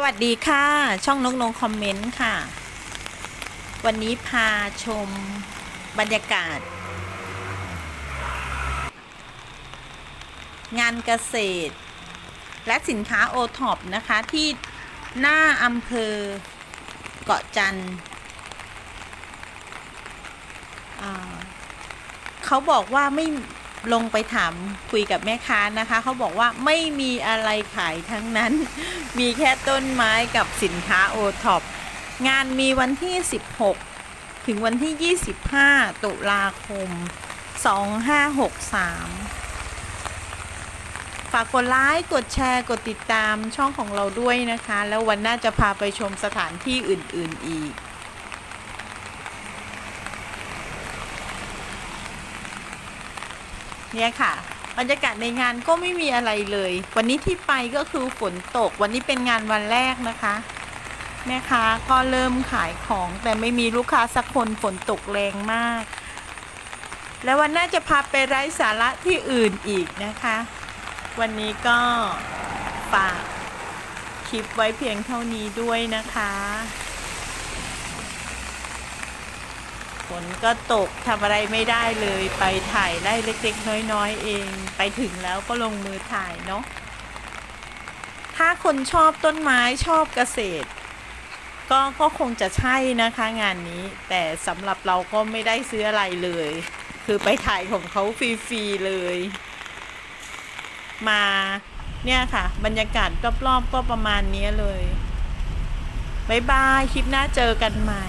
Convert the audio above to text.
สวัสดีค่ะ ช่องนกนงคอมเมนต์ค่ะ วันนี้พาชมบรรยากาศ งานเกษตร และสินค้าโอท็อปนะคะ ที่หน้าอำเภอเกาะจันทร์เขาบอกว่าไม่ ลงไปถามคุยกับแม่ค้านะคะ เขาบอกว่าไม่มีอะไรขายทั้งนั้น มีแค่ต้นไม้กับสินค้าโอท็อปงานมีวันที่ 16 ถึงวันที่ 25 ตุลาคม 2563 ฝากกดไลค์กดแชร์กดติดตามช่องของเราด้วยนะคะ แล้ววันหน้าจะพาไปชมสถานที่อื่น ๆ อีก เนี่ยค่ะ บรรยากาศในงานก็ไม่มีอะไรเลย วันนี้ที่ไปก็คือฝนตก วันนี้เป็นงานวันแรกนะคะแม่ค้าก็เริ่มขายของแต่ไม่มีลูกค้าสักคนฝนตกแรงมาก แล้ววันหน้าจะพาไปไร้สาระที่อื่นอีกนะคะ วันนี้ก็ฝากคลิปไว้เพียงเท่านี้ด้วยนะคะ ฝนก็ตกทำอะไรไม่ได้เลยไปถ่ายได้เล็กๆ น้อยๆ เอง ไปถึงแล้วก็ลงมือถ่ายเนาะถ้าคนชอบต้นไม้ชอบเกษตร ก็ก็คงจะใช่นะคะงานนี้ แต่สำหรับเราก็ไม่ได้ซื้ออะไรเลย คือไปถ่ายของเขาฟรีๆเลย มาเนี่ยค่ะ บรรยากาศรอบๆก็ประมาณนี้เลยบ๊ายบาย คลิปหน้าเจอกันใหม่